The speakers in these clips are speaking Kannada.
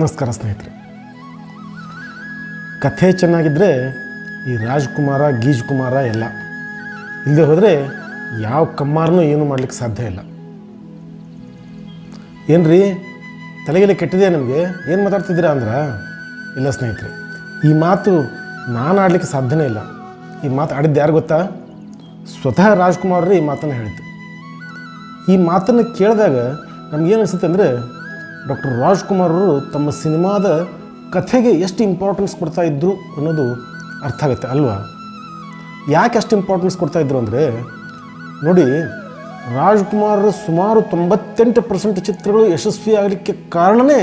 ನಮಸ್ಕಾರ ಸ್ನೇಹಿತರೆ. ಕಥೆ ಚೆನ್ನಾಗಿದ್ದರೆ ಈ ರಾಜ್ಕುಮಾರ ಗೀಜ್ ಕುಮಾರ ಎಲ್ಲ. ಇಲ್ಲದೆ ಹೋದರೆ ಯಾವ ಕಮ್ಮಾರನೂ ಏನು ಮಾಡ್ಲಿಕ್ಕೆ ಸಾಧ್ಯ ಇಲ್ಲ. ಏನ್ರಿ, ತಲೆಗೆಲೆ ಕೆಟ್ಟಿದೆ ನಮಗೆ? ಏನು ಮಾತಾಡ್ತಿದ್ದೀರಾ ಅಂದ್ರೆ? ಇಲ್ಲ ಸ್ನೇಹಿತರೆ, ಈ ಮಾತು ನಾನು ಆಡಲಿಕ್ಕೆ ಸಾಧ್ಯನೇ ಇಲ್ಲ. ಈ ಮಾತು ಆಡಿದ್ದು ಯಾರು ಗೊತ್ತಾ? ಸ್ವತಃ ರಾಜ್ಕುಮಾರ್ ಈ ಮಾತನ್ನು ಹೇಳಿದ್ದು. ಈ ಮಾತನ್ನು ಕೇಳಿದಾಗ ನಮಗೇನು ಅನಿಸುತ್ತೆ ಅಂದರೆ ಡಾಕ್ಟರ್ ರಾಜ್ಕುಮಾರ್ ಅವರು ತಮ್ಮ ಸಿನಿಮಾದ ಕಥೆಗೆ ಎಷ್ಟು ಇಂಪಾರ್ಟೆನ್ಸ್ ಕೊಡ್ತಾ ಇದ್ದರು ಅನ್ನೋದು ಅರ್ಥ ಆಗುತ್ತೆ ಅಲ್ವಾ? ಯಾಕೆ ಅಷ್ಟು ಇಂಪಾರ್ಟೆನ್ಸ್ ಕೊಡ್ತಾ ಇದ್ರು ಅಂದರೆ, ನೋಡಿ ರಾಜ್ಕುಮಾರ್ ಸುಮಾರು ತೊಂಬತ್ತೆಂಟು ಪರ್ಸೆಂಟ್ ಚಿತ್ರಗಳು ಯಶಸ್ವಿ ಆಗಲಿಕ್ಕೆ ಕಾರಣನೇ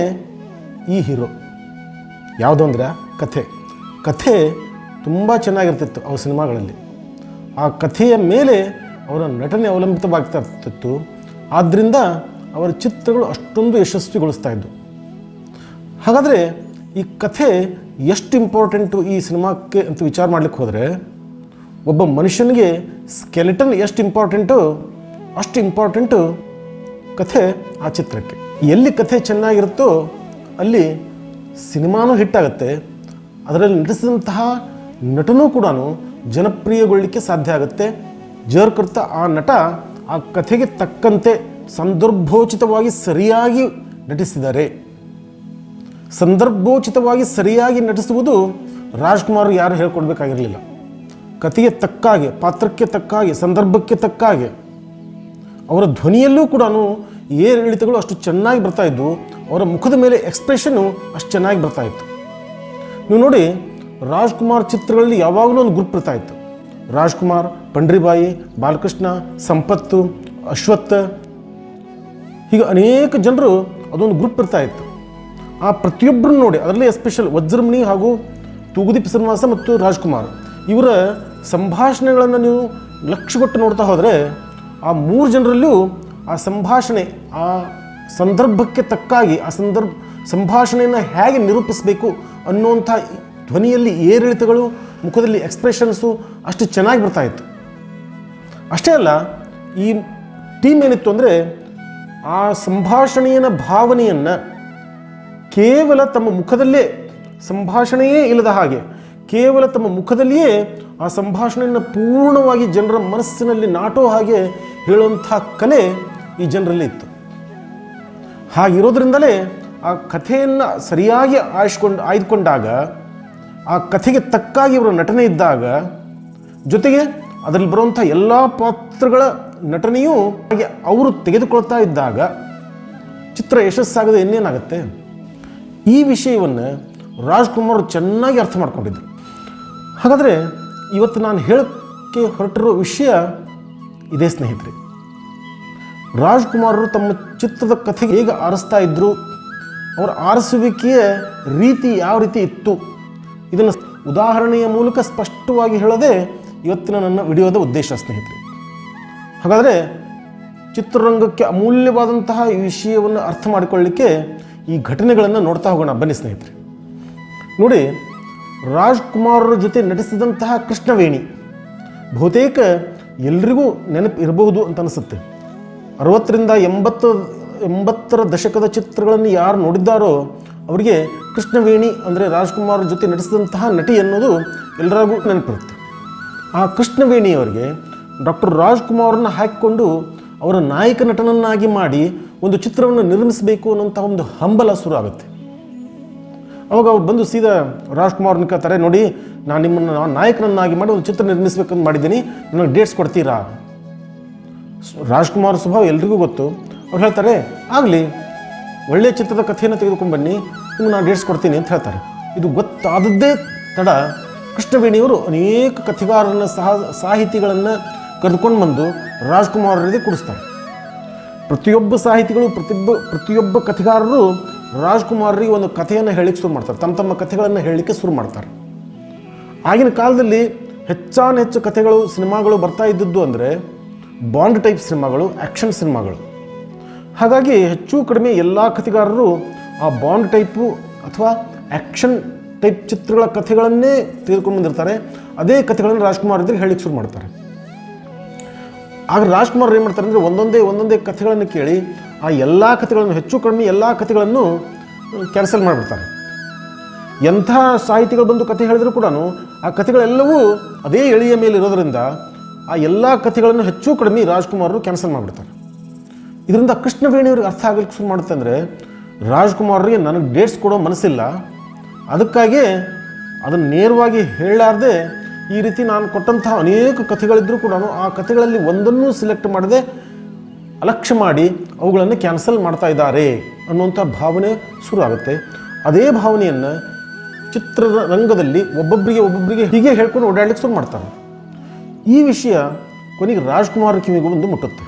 ಈ ಹೀರೋ. ಯಾವುದು ಅಂದರೆ, ಕಥೆ. ಕಥೆ ತುಂಬ ಚೆನ್ನಾಗಿರ್ತಿತ್ತು ಅವ್ರ ಸಿನಿಮಾಗಳಲ್ಲಿ. ಆ ಕಥೆಯ ಮೇಲೆ ಅವರ ನಟನೆ ಅವಲಂಬಿತವಾಗ್ತಾ ಇರ್ತಿತ್ತು. ಆದ್ದರಿಂದ ಅವರ ಚಿತ್ರಗಳು ಅಷ್ಟೊಂದು ಯಶಸ್ವಿಗೊಳಿಸ್ತಾ ಇದ್ದವು ಹಾಗಾದರೆ ಈ ಕಥೆ ಎಷ್ಟು ಇಂಪಾರ್ಟೆಂಟು ಈ ಸಿನಿಮಾಕ್ಕೆ ಅಂತ ವಿಚಾರ ಮಾಡ್ಲಿಕ್ಕೆ ಹೋದರೆ ಒಬ್ಬ ಮನುಷ್ಯನಿಗೆ ಸ್ಕೆಲೆಟನ್ ಎಷ್ಟು ಇಂಪಾರ್ಟೆಂಟು ಅಷ್ಟು ಇಂಪಾರ್ಟೆಂಟು ಕಥೆ ಆ ಚಿತ್ರಕ್ಕೆ. ಎಲ್ಲಿ ಕಥೆ ಚೆನ್ನಾಗಿರುತ್ತೋ ಅಲ್ಲಿ ಸಿನಿಮಾನೂ ಹಿಟ್ಟಾಗುತ್ತೆ ಅದರಲ್ಲಿ ನಟಿಸಿದಂತಹ ನಟನೂ ಕೂಡ ಜನಪ್ರಿಯಗೊಳ್ಳಲಿಕ್ಕೆ ಸಾಧ್ಯ ಆಗುತ್ತೆ. ಜರ್ಕರ್ತ ಆ ನಟ ಆ ಕಥೆಗೆ ತಕ್ಕಂತೆ ಸಂದರ್ಭೋಚಿತವಾಗಿ ಸರಿಯಾಗಿ ನಟಿಸಿದ್ದಾರೆ ಸಂದರ್ಭೋಚಿತವಾಗಿ ಸರಿಯಾಗಿ ನಟಿಸುವುದು ರಾಜ್ಕುಮಾರ್ ಯಾರು ಹೇಳ್ಕೊಡ್ಬೇಕಾಗಿರಲಿಲ್ಲ. ಕಥೆಗೆ ತಕ್ಕಾಗೆ, ಪಾತ್ರಕ್ಕೆ ತಕ್ಕಾಗೆ, ಸಂದರ್ಭಕ್ಕೆ ತಕ್ಕಾಗೆ ಅವರ ಧ್ವನಿಯಲ್ಲೂ ಕೂಡ ಏರಿಳಿತಗಳು ಅಷ್ಟು ಚೆನ್ನಾಗಿ ಬರ್ತಾ ಇದ್ವು. ಅವರ ಮುಖದ ಮೇಲೆ ಎಕ್ಸ್ಪ್ರೆಷನ್ನು ಅಷ್ಟು ಚೆನ್ನಾಗಿ ಬರ್ತಾ ಇತ್ತು. ನೀವು ನೋಡಿ, ರಾಜ್ಕುಮಾರ್ ಚಿತ್ರಗಳಲ್ಲಿ ಯಾವಾಗಲೂ ಒಂದು ಗ್ರೂಪ್ ಬರ್ತಾ ಇತ್ತು. ರಾಜ್ಕುಮಾರ್, ಪಂಡ್ರಿಬಾಯಿ, ಬಾಲಕೃಷ್ಣ, ಸಂಪತ್ತು ಅಶ್ವತ್ಥ ಹೀಗೆ ಅನೇಕ ಜನರು ಅದೊಂದು ಗ್ರೂಪ್ ಇರ್ತಾ ಇತ್ತು. ಆ ಪ್ರತಿಯೊಬ್ಬರನ್ನು ನೋಡಿ, ಅದರಲ್ಲಿ ಎಸ್ಪೆಷಲ್ ವಜ್ರಮಣಿ ಹಾಗೂ ತೂಗುದೀಪ್ ಶ್ರೀನಿವಾಸ ಮತ್ತು ರಾಜ್ಕುಮಾರ್. ಇವರ ಸಂಭಾಷಣೆಗಳನ್ನು ನೀವು ಲಕ್ಷ್ಯಗೊಟ್ಟು ನೋಡ್ತಾ ಹೋದರೆ, ಆ ಮೂರು ಜನರಲ್ಲೂ ಆ ಸಂಭಾಷಣೆ, ಆ ಸಂದರ್ಭಕ್ಕೆ ತಕ್ಕಾಗಿ, ಆ ಸಂದರ್ಭ, ಸಂಭಾಷಣೆಯನ್ನು ಹೇಗೆ ನಿರೂಪಿಸಬೇಕು ಅನ್ನುವಂಥ ಧ್ವನಿಯಲ್ಲಿ ಏರಿಳಿತಗಳು, ಮುಖದಲ್ಲಿ ಎಕ್ಸ್ಪ್ರೆಷನ್ಸು ಅಷ್ಟು ಚೆನ್ನಾಗಿ ಬರ್ತಾಯಿತ್ತು ಅಷ್ಟೇ ಅಲ್ಲ, ಈ ಟೀಮ್ ಏನಿತ್ತು ಅಂದರೆ ಆ ಸಂಭಾಷಣೆಯ ಭಾವನೆಯನ್ನು ಕೇವಲ ತಮ್ಮ ಮುಖದಲ್ಲೇ, ಸಂಭಾಷಣೆಯೇ ಇಲ್ಲದ ಹಾಗೆ ಕೇವಲ ತಮ್ಮ ಮುಖದಲ್ಲಿಯೇ ಆ ಸಂಭಾಷಣೆಯನ್ನು ಪೂರ್ಣವಾಗಿ ಜನರ ಮನಸ್ಸಿನಲ್ಲಿ ನಾಟೋ ಹಾಗೆ ಹೇಳುವಂಥ ಕಲೆ ಈ ಜನರಲ್ಲಿ ಇತ್ತು. ಹಾಗಿರೋದ್ರಿಂದಲೇ ಆ ಕಥೆಯನ್ನು ಸರಿಯಾಗಿ ಆಯ್ಸ್ಕೊಂಡು, ಆಯ್ದುಕೊಂಡಾಗ, ಆ ಕಥೆಗೆ ತಕ್ಕಾಗಿ ಇವರ ನಟನೆ ಇದ್ದಾಗ ಜೊತೆಗೆ ಅದರಲ್ಲಿ ಬರುವಂಥ ಎಲ್ಲ ಪಾತ್ರಗಳ ನಟನೆಯೂ ಹಾಗೆ ಅವರು ತೆಗೆದುಕೊಳ್ತಾ ಇದ್ದಾಗ ಚಿತ್ರ ಯಶಸ್ಸಾಗದೆ ಇನ್ನೇನಾಗುತ್ತೆ? ಈ ವಿಷಯವನ್ನು ರಾಜ್ಕುಮಾರ್ ಚೆನ್ನಾಗಿ ಅರ್ಥ ಮಾಡ್ಕೊಂಡಿದ್ರು. ಹಾಗಾದರೆ ಇವತ್ತು ನಾನು ಹೇಳೋಕ್ಕೆ ಹೊರಟಿರೋ ವಿಷಯ ಇದೇ ಸ್ನೇಹಿತರೆ. ರಾಜ್ಕುಮಾರರು ತಮ್ಮ ಚಿತ್ರದ ಕಥೆಗೆ ಹೇಗೆ ಆರಿಸ್ತಾ ಇದ್ದರು ಅವರ ಆರಿಸುವಿಕೆಯ ರೀತಿ ಯಾವ ರೀತಿ ಇತ್ತು, ಇದನ್ನು ಉದಾಹರಣೆಯ ಮೂಲಕ ಸ್ಪಷ್ಟವಾಗಿ ಹೇಳೋದೇ ಇವತ್ತಿನ ನನ್ನ ವಿಡಿಯೋದ ಉದ್ದೇಶ ಸ್ನೇಹಿತರೆ. ಹಾಗಾದರೆ ಚಿತ್ರರಂಗಕ್ಕೆ ಅಮೂಲ್ಯವಾದಂತಹ ಈ ವಿಷಯವನ್ನು ಅರ್ಥ ಮಾಡಿಕೊಳ್ಳಿಕ್ಕೆ ಈ ಘಟನೆಗಳನ್ನು ನೋಡ್ತಾ ಹೋಗೋಣ. ಬನ್ನಿ ಸ್ನೇಹಿತರೆ. ನೋಡಿ, ರಾಜ್ಕುಮಾರರ ಜೊತೆ ನಟಿಸಿದಂತಹ ಕೃಷ್ಣವೇಣಿ ಬಹುತೇಕ ಎಲ್ರಿಗೂ ನೆನಪು ಇರಬಹುದು ಅಂತ ಅನಿಸುತ್ತೆ. ಅರವತ್ತರಿಂದ ಎಂಬತ್ತು, ಎಂಬತ್ತರ ದಶಕದ ಚಿತ್ರಗಳನ್ನು ಯಾರು ನೋಡಿದ್ದಾರೋ ಅವರಿಗೆ ಕೃಷ್ಣವೇಣಿ ಅಂದರೆ ರಾಜ್ಕುಮಾರ್ ಜೊತೆ ನಟಿಸಿದಂತಹ ನಟಿ ಅನ್ನೋದು ಎಲ್ಲರಿಗೂ ನೆನಪಿರುತ್ತೆ. ಆ ಕೃಷ್ಣವೇಣಿಯವರಿಗೆ ಡಾಕ್ಟರ್ ರಾಜ್ಕುಮಾರ್ನ ಹಾಕಿಕೊಂಡು ಅವರ ನಾಯಕ ನಟನನ್ನಾಗಿ ಮಾಡಿ ಒಂದು ಚಿತ್ರವನ್ನು ನಿರ್ಮಿಸಬೇಕು ಅನ್ನೋಂಥ ಒಂದು ಹಂಬಲ ಶುರು ಆಗುತ್ತೆ ಅವಾಗ ಅವ್ರು ಬಂದು ಸೀದಾ ರಾಜ್ಕುಮಾರ್ನ ಕೇಳ್ತಾರೆ, ನೋಡಿ, ನಾನು ನಿಮ್ಮನ್ನು, ನಾನು ನಾಯಕನನ್ನಾಗಿ ಮಾಡಿ ಒಂದು ಚಿತ್ರ ನಿರ್ಮಿಸ್ಬೇಕಂತ ಮಾಡಿದ್ದೀನಿ. ನನಗೆ ಡೇಟ್ಸ್ ಕೊಡ್ತೀರಾ? ರಾಜ್ಕುಮಾರ್ ಸ್ವಭಾವ ಎಲ್ರಿಗೂ ಗೊತ್ತು. ಅವ್ರು ಹೇಳ್ತಾರೆ, ಆಗಲಿ ಒಳ್ಳೆಯ ಚಿತ್ರದ ಕಥೆಯನ್ನು ತೆಗೆದುಕೊಂಡು ಬನ್ನಿ, ನಿಮ್ಗೆ ನಾನು ಡೇಟ್ಸ್ ಕೊಡ್ತೀನಿ ಅಂತ ಹೇಳ್ತಾರೆ. ಇದು ಗೊತ್ತಾದದ್ದೇ ತಡ. ಕೃಷ್ಣವೇಣಿಯವರು ಅನೇಕ ಕಥೆಗಾರರನ್ನ ಸಹ, ಸಾಹಿತಿಗಳನ್ನು ಕರೆದುಕೊಂಡು ಬಂದು ರಾಜ್ಕುಮಾರರಿಗೆ ಕೊಡಿಸ್ತಾರೆ. ಪ್ರತಿಯೊಬ್ಬ ಸಾಹಿತಿಗಳು, ಪ್ರತಿಯೊಬ್ಬ ಪ್ರತಿಯೊಬ್ಬ ಕಥೆಗಾರರು ರಾಜ್ಕುಮಾರ್ರಿಗೆ ಒಂದು ಕಥೆಯನ್ನು ಹೇಳಿಕ್ಕೆ ಶುರು ಮಾಡ್ತಾರೆ. ತಮ್ಮ ತಮ್ಮ ಕಥೆಗಳನ್ನು ಹೇಳಲಿಕ್ಕೆ ಶುರು ಮಾಡ್ತಾರೆ. ಆಗಿನ ಕಾಲದಲ್ಲಿ ಹೆಚ್ಚಾನ ಹೆಚ್ಚು ಕಥೆಗಳು, ಸಿನಿಮಾಗಳು ಬರ್ತಾ ಇದ್ದದ್ದು ಅಂದರೆ ಬಾಂಡ್ ಟೈಪ್ ಸಿನಿಮಾಗಳು ಆ್ಯಕ್ಷನ್ ಸಿನಿಮಾಗಳು. ಹಾಗಾಗಿ ಹೆಚ್ಚು ಕಡಿಮೆ ಎಲ್ಲ ಕಥೆಗಾರರು ಆ ಬಾಂಡ್ ಟೈಪು ಅಥವಾ ಆ್ಯಕ್ಷನ್ ಟೈಪ್ ಚಿತ್ರಗಳ ಕಥೆಗಳನ್ನೇ ತೆಗೆದುಕೊಂಡು ಬಂದಿರ್ತಾರೆ. ಅದೇ ಕಥೆಗಳನ್ನು ರಾಜ್ಕುಮಾರ್ ಇದ್ರೆ ಹೇಳಿಕ್ಕೆ ಶುರು ಮಾಡ್ತಾರೆ. ಆಗ ರಾಜ್ಕುಮಾರ್ ಏನು ಮಾಡ್ತಾರೆ ಅಂದರೆ ಒಂದೊಂದೇ ಒಂದೊಂದೇ ಕಥೆಗಳನ್ನು ಕೇಳಿ ಆ ಎಲ್ಲ ಕಥೆಗಳನ್ನು, ಹೆಚ್ಚು ಕಡಿಮೆ ಎಲ್ಲ ಕಥೆಗಳನ್ನು ಕ್ಯಾನ್ಸಲ್ ಮಾಡಿಬಿಡ್ತಾರೆ. ಎಂಥ ಸಾಹಿತಿಗಳು ಬಂದು ಕಥೆ ಹೇಳಿದ್ರು ಕೂಡ ಆ ಕಥೆಗಳೆಲ್ಲವೂ ಅದೇ ಎಳೆಯ ಮೇಲೆ ಇರೋದರಿಂದ ಆ ಎಲ್ಲ ಕಥೆಗಳನ್ನು ಹೆಚ್ಚು ಕಡಿಮೆ ರಾಜ್ಕುಮಾರರು ಕ್ಯಾನ್ಸಲ್ ಮಾಡಿಬಿಡ್ತಾರೆ. ಇದರಿಂದ ಕೃಷ್ಣವೇಣಿಯವ್ರಿಗೆ ಅರ್ಥ ಆಗಲಿಕ್ಕೆ ಶುರು ಮಾಡುತ್ತೆ ಅಂದರೆ ರಾಜ್ಕುಮಾರ್ರಿಗೆ ನನಗೆ ಡೇಟ್ಸ್ ಕೊಡೋ ಮನಸ್ಸಿಲ್ಲ. ಅದಕ್ಕಾಗಿ ಅದನ್ನು ನೇರವಾಗಿ ಹೇಳಲಾರ್ದೆ ಈ ರೀತಿ ನಾನು ಕೊಟ್ಟಂತಹ ಅನೇಕ ಕಥೆಗಳಿದ್ದರೂ ಕೂಡ ಆ ಕಥೆಗಳಲ್ಲಿ ಒಂದನ್ನು ಸಿಲೆಕ್ಟ್ ಮಾಡದೆ ಅಲಕ್ಷ್ಯ ಮಾಡಿ ಅವುಗಳನ್ನು ಕ್ಯಾನ್ಸಲ್ ಮಾಡ್ತಾ ಇದ್ದಾರೆ ಅನ್ನುವಂಥ ಭಾವನೆ ಶುರು ಆಗುತ್ತೆ. ಅದೇ ಭಾವನೆಯನ್ನು ಚಿತ್ರರಂಗದಲ್ಲಿ ಒಬ್ಬೊಬ್ಬರಿಗೆ ಒಬ್ಬೊಬ್ಬರಿಗೆ ಹೀಗೆ ಹೇಳ್ಕೊಂಡು ಓಡಾಡ್ಲಿಕ್ಕೆ ಶುರು ಮಾಡ್ತಾರೆ. ಈ ವಿಷಯ ಕೊನೆಗೆ ರಾಜ್ಕುಮಾರ್ ಕಿವಿಗೂ ಒಂದು ಮುಟ್ಟುತ್ತೆ.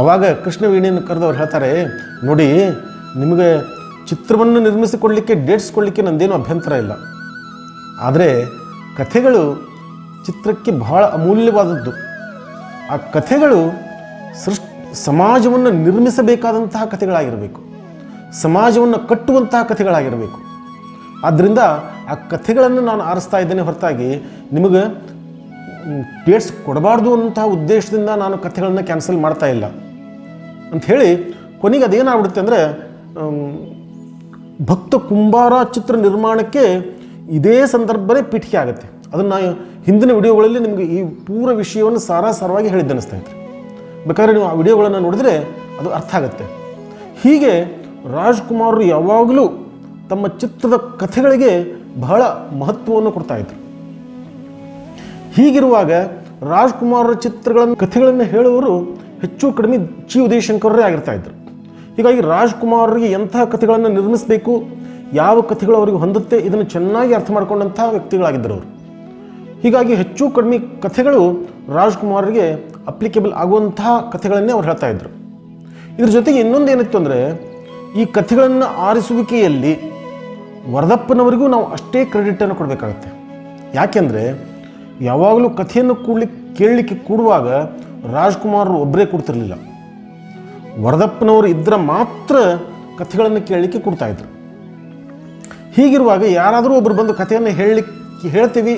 ಆವಾಗ ಕೃಷ್ಣವೇಣಿಯನ್ನು ಕರೆದವ್ರು ಹೇಳ್ತಾರೆ, ನೋಡಿ, ನಿಮಗೆ ಚಿತ್ರವನ್ನು ನಿರ್ಮಿಸಿಕೊಳ್ಳಲಿಕ್ಕೆ ಡೇಟ್ಸ್ ಕೊಡಲಿಕ್ಕೆ ನಂದೇನು ಅಭ್ಯಂತರ ಇಲ್ಲ. ಆದರೆ ಕಥೆಗಳು ಚಿತ್ರಕ್ಕೆ ಬಹಳ ಅಮೂಲ್ಯವಾದದ್ದು. ಆ ಕಥೆಗಳು ಸೃಷ್ಟಿ, ಸಮಾಜವನ್ನು ನಿರ್ಮಿಸಬೇಕಾದಂತಹ ಕಥೆಗಳಾಗಿರಬೇಕು. ಸಮಾಜವನ್ನು ಕಟ್ಟುವಂತಹ ಕಥೆಗಳಾಗಿರಬೇಕು. ಆದ್ದರಿಂದ ಆ ಕಥೆಗಳನ್ನು ನಾನು ಆರಿಸ್ತಾ ಇದ್ದೇನೆ ಹೊರತಾಗಿ ನಿಮಗೆ ಡೇಟ್ಸ್ ಕೊಡಬಾರ್ದು ಅನ್ನುವಂತಹ ಉದ್ದೇಶದಿಂದ ನಾನು ಕಥೆಗಳನ್ನು ಕ್ಯಾನ್ಸಲ್ ಮಾಡ್ತಾ ಇಲ್ಲ. ಅಂಥೇಳಿ ಕೊನೆಗೆ ಅದೇನಾಗ್ಬಿಡುತ್ತೆ ಅಂದರೆ ಭಕ್ತ ಕುಂಬಾರ ಚಿತ್ರ ನಿರ್ಮಾಣಕ್ಕೆ ಇದೇ ಸಂದರ್ಭನೇ ಪೀಠಿಕೆ ಆಗುತ್ತೆ. ಅದನ್ನು ಹಿಂದಿನ ವಿಡಿಯೋಗಳಲ್ಲಿ ನಿಮಗೆ ಈ ಪೂರ ವಿಷಯವನ್ನು ಸಾರಾಸಾರವಾಗಿ ಹೇಳಿದ್ದೆ ಅನಿಸ್ತಾ ಇತ್ತು ಬೇಕಾದ್ರೆ ನೀವು ಆ ವಿಡಿಯೋಗಳನ್ನು ನೋಡಿದ್ರೆ ಅದು ಅರ್ಥ ಆಗುತ್ತೆ. ಹೀಗೆ ರಾಜ್ಕುಮಾರ್ ಯಾವಾಗಲೂ ತಮ್ಮ ಚಿತ್ರದ ಕಥೆಗಳಿಗೆ ಬಹಳ ಮಹತ್ವವನ್ನು ಕೊಡ್ತಾ ಇದ್ರು. ಹೀಗಿರುವಾಗ ರಾಜ್ಕುಮಾರ್ ಚಿತ್ರಗಳನ್ನು, ಕಥೆಗಳನ್ನು ಹೇಳುವವರು ಹೆಚ್ಚು ಕಡಿಮೆ ಚಿ ಉದಯಶಂಕರರೇ ಆಗಿರ್ತಾ ಇದ್ರು. ಹೀಗಾಗಿ ರಾಜ್ಕುಮಾರ್ಗೆ ಎಂತಹ ಕಥೆಗಳನ್ನು ನಿರ್ಮಿಸಬೇಕು ಯಾವ ಕಥೆಗಳು ಅವರಿಗೆ ಹೊಂದುತ್ತೆ, ಇದನ್ನು ಚೆನ್ನಾಗಿ ಅರ್ಥ ಮಾಡಿಕೊಂಡಂಥ ವ್ಯಕ್ತಿಗಳಾಗಿದ್ದರು ಅವರು. ಹೀಗಾಗಿ ಹೆಚ್ಚು ಕಡಿಮೆ ಕಥೆಗಳು ರಾಜ್ಕುಮಾರ್ಗೆ ಅಪ್ಲಿಕೇಬಲ್ ಆಗುವಂತಹ ಕಥೆಗಳನ್ನೇ ಅವ್ರು ಹೇಳ್ತಾ ಇದ್ರು. ಇದ್ರ ಜೊತೆಗೆ ಇನ್ನೊಂದು ಏನಿತ್ತು ಅಂದರೆ, ಈ ಕಥೆಗಳನ್ನು ಆರಿಸುವಿಕೆಯಲ್ಲಿ ವರದಪ್ಪನವರಿಗೂ ನಾವು ಅಷ್ಟೇ ಕ್ರೆಡಿಟನ್ನು ಕೊಡಬೇಕಾಗತ್ತೆ. ಯಾಕೆಂದರೆ ಯಾವಾಗಲೂ ಕಥೆಯನ್ನು ಕೂಡ್ಲಿಕ್ಕೆ ಕೇಳಲಿಕ್ಕೆ ಕೂಡುವಾಗ ರಾಜ್ಕುಮಾರ್ ಒಬ್ಬರೇ ಕೊಡ್ತಿರಲಿಲ್ಲ. ವರದಪ್ಪನವರು ಇದ್ದರೆ ಮಾತ್ರ ಕಥೆಗಳನ್ನು ಕೇಳಲಿಕ್ಕೆ ಕೊಡ್ತಾ ಇದ್ರು. ಹೀಗಿರುವಾಗ ಯಾರಾದರೂ ಒಬ್ಬರು ಬಂದು ಕಥೆಯನ್ನು ಹೇಳಲಿಕ್ಕೆ ಹೇಳ್ತೀವಿ,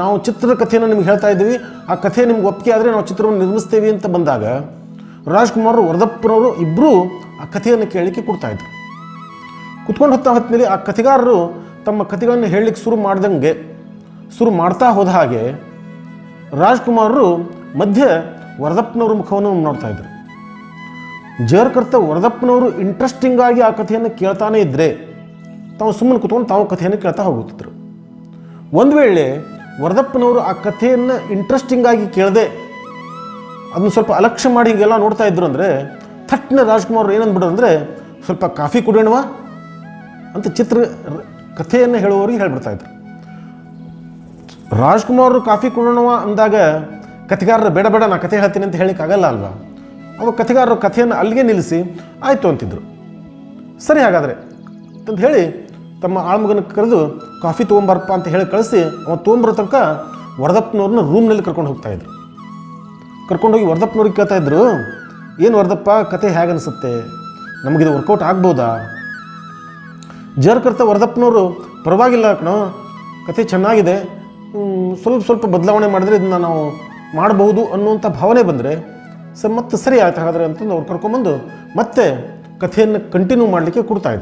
ನಾವು ಚಿತ್ರದ ಕಥೆಯನ್ನು ನಿಮ್ಗೆ ಹೇಳ್ತಾ ಇದ್ದೀವಿ, ಆ ಕಥೆ ನಿಮ್ಗೆ ಒಪ್ಪಿಗೆ ಆದರೆ ನಾವು ಚಿತ್ರವನ್ನು ನಿರ್ಮಿಸ್ತೀವಿ ಅಂತ ಬಂದಾಗ ರಾಜ್ಕುಮಾರ್ ವರದಪ್ಪನವರು ಇಬ್ಬರೂ ಆ ಕಥೆಯನ್ನು ಕೇಳಲಿಕ್ಕೆ ಕೊಡ್ತಾ ಇದ್ರು. ಕುತ್ಕೊಂಡು ಹೊತ್ತ ಹೊತ್ತಿನಲ್ಲಿ ಆ ಕಥೆಗಾರರು ತಮ್ಮ ಕಥೆಗಳನ್ನು ಹೇಳಲಿಕ್ಕೆ ಶುರು ಮಾಡ್ದಂಗೆ, ಶುರು ಮಾಡ್ತಾ ಹೋದ ಹಾಗೆ ರಾಜ್ಕುಮಾರರು ಮಧ್ಯೆ ವರದಪ್ಪನವ್ರ ಮುಖವನ್ನು ನೋಡ್ತಾ ಇದ್ರು. ಜರ್ಕರ್ತ ವರದಪ್ಪನವರು ಇಂಟ್ರೆಸ್ಟಿಂಗ್ ಆಗಿ ಆ ಕಥೆಯನ್ನು ಕೇಳ್ತಾನೆ ಇದ್ದರೆ ತಾವು ಸುಮ್ಮನೆ ಕುತ್ಕೊಂಡು ತಾವು ಕಥೆಯನ್ನು ಕೇಳ್ತಾ ಹೋಗುತ್ತಿದ್ರು. ಒಂದು ವೇಳೆ ವರದಪ್ಪನವರು ಆ ಕಥೆಯನ್ನು ಇಂಟ್ರೆಸ್ಟಿಂಗ್ ಆಗಿ ಕೇಳದೆ ಅದನ್ನು ಸ್ವಲ್ಪ ಅಲಕ್ಷ್ಯ ಮಾಡಿ ಹೀಗೆಲ್ಲ ನೋಡ್ತಾ ಇದ್ರು ಅಂದರೆ ಥಟ್ನ ರಾಜ್ಕುಮಾರ್ ಏನಂದ್ಬಿಡೋರು ಅಂದರೆ ಸ್ವಲ್ಪ ಕಾಫಿ ಕುಡಿಯೋಣವಾ ಅಂತ ಚಿತ್ರ ಕಥೆಯನ್ನು ಹೇಳುವವರಿಗೆ ಹೇಳ್ಬಿಡ್ತಾ ಇದ್ರು. ರಾಜ್ಕುಮಾರ್ ಕಾಫಿ ಕುಡೋಣವ ಅಂದಾಗ ಕಥೆಗಾರರು ಬೇಡ ಬೇಡ ನಾ ಕಥೆ ಹೇಳ್ತೀನಿ ಅಂತ ಹೇಳಿಕ್ಕೆ ಆಗಲ್ಲ ಅಲ್ವಾ? ಅವಾಗ ಕಥೆಗಾರರು ಕಥೆಯನ್ನು ಅಲ್ಲಿಗೆ ನಿಲ್ಲಿಸಿ ಆಯಿತು ಅಂತಿದ್ರು. ಸರಿ ಹಾಗಾದರೆ ಅಂತ ಹೇಳಿ ತಮ್ಮ ಆಳ್ಮಗನ ಕರೆದು ಕಾಫಿ ತೊಗೊಂಬಾರಪ್ಪ ಅಂತ ಹೇಳಿ ಕಳಿಸಿ, ಅವ ತೊಗೊಂಬರೋ ತನಕ ವರದಪ್ಪನವ್ರನ್ನ ರೂಮ್ನಲ್ಲಿ ಕರ್ಕೊಂಡು ಹೋಗ್ತಾ ಇದ್ರು. ಕರ್ಕೊಂಡೋಗಿ ವರದಪ್ಪನವ್ರಿಗೆ ಕೇಳ್ತಾ ಇದ್ರು, ಏನು ವರದಪ್ಪ, ಕತೆ ಹೇಗೆ ಅನಿಸುತ್ತೆ? ನಮಗಿದು ವರ್ಕೌಟ್ ಆಗ್ಬೋದಾ? ಜರ್ಕರ್ತ ವರದಪ್ಪನವರು, ಪರವಾಗಿಲ್ಲ ಕಣೋ, ಕತೆ ಚೆನ್ನಾಗಿದೆ. ಸ್ವಲ್ಪ ಸ್ವಲ್ಪ ಬದಲಾವಣೆ ಮಾಡಿದ್ರೆ ಇದನ್ನ ನಾವು ಮಾಡಬಹುದು ಅನ್ನುವಂಥ ಭಾವನೆ ಬಂದರೆ, ಸರ್, ಮತ್ತೆ ಸರಿ ಆಯ್ತು ಹಾಗಾದರೆ ಅಂತಂದು ಅವ್ರು ಕರ್ಕೊಂಬಂದು ಮತ್ತೆ ಕಥೆಯನ್ನು ಕಂಟಿನ್ಯೂ ಮಾಡಲಿಕ್ಕೆ ಕೊಡ್ತಾ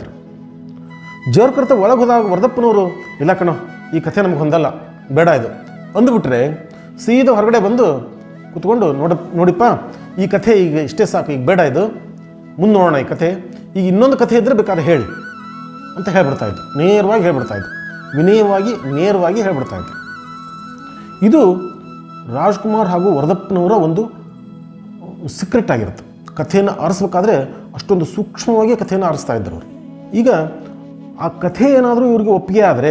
ಇದ್ರು ಜರ್ಕರ್ತ ಒಳಗೆ ಹೋದಾಗ ವರದಪ್ಪನವರು, ಇಲ್ಲ ಕಣೋ, ಈ ಕಥೆ ನಮ್ಗೆ ಹೊಂದಲ್ಲ, ಬೇಡ ಇದು. ಅಂದುಬಿಟ್ರೆ ಸೀದ ಹೊರಗಡೆ ಬಂದು ಕುತ್ಕೊಂಡು, ನೋಡ, ನೋಡಿಪ್ಪ, ಈ ಕಥೆ ಈಗ ಇಷ್ಟೇ ಸಾಕು, ಈಗ ಬೇಡ ಇದು. ಮುಂದೆ ನೋಡೋಣ ಈ ಕಥೆ. ಈಗ ಇನ್ನೊಂದು ಕಥೆ ಇದ್ದರೆ ಬೇಕಾದ್ರೆ ಹೇಳಿ. ಅಂತ ಹೇಳ್ಬಿಡ್ತಾ ಇದ್ದು ನೇರವಾಗಿ ಹೇಳ್ಬಿಡ್ತಾ ಇದ್ದು ವಿನಯವಾಗಿ, ನೇರವಾಗಿ ಹೇಳ್ಬಿಡ್ತಾ ಇದ್ದು ಇದು ರಾಜ್ಕುಮಾರ್ ಹಾಗೂ ವರದಪ್ಪನವರ ಒಂದು ಸೀಕ್ರೆಟ್ ಆಗಿರುತ್ತೆ. ಕಥೆಯನ್ನು ಆರಿಸ್ಬೇಕಾದ್ರೆ ಅಷ್ಟೊಂದು ಸೂಕ್ಷ್ಮವಾಗಿ ಕಥೆಯನ್ನು ಆರಿಸ್ತಾ ಇದ್ದರು ಅವರು. ಈಗ ಆ ಕಥೆ ಏನಾದರೂ ಇವ್ರಿಗೆ ಒಪ್ಪಿಗೆ ಆದರೆ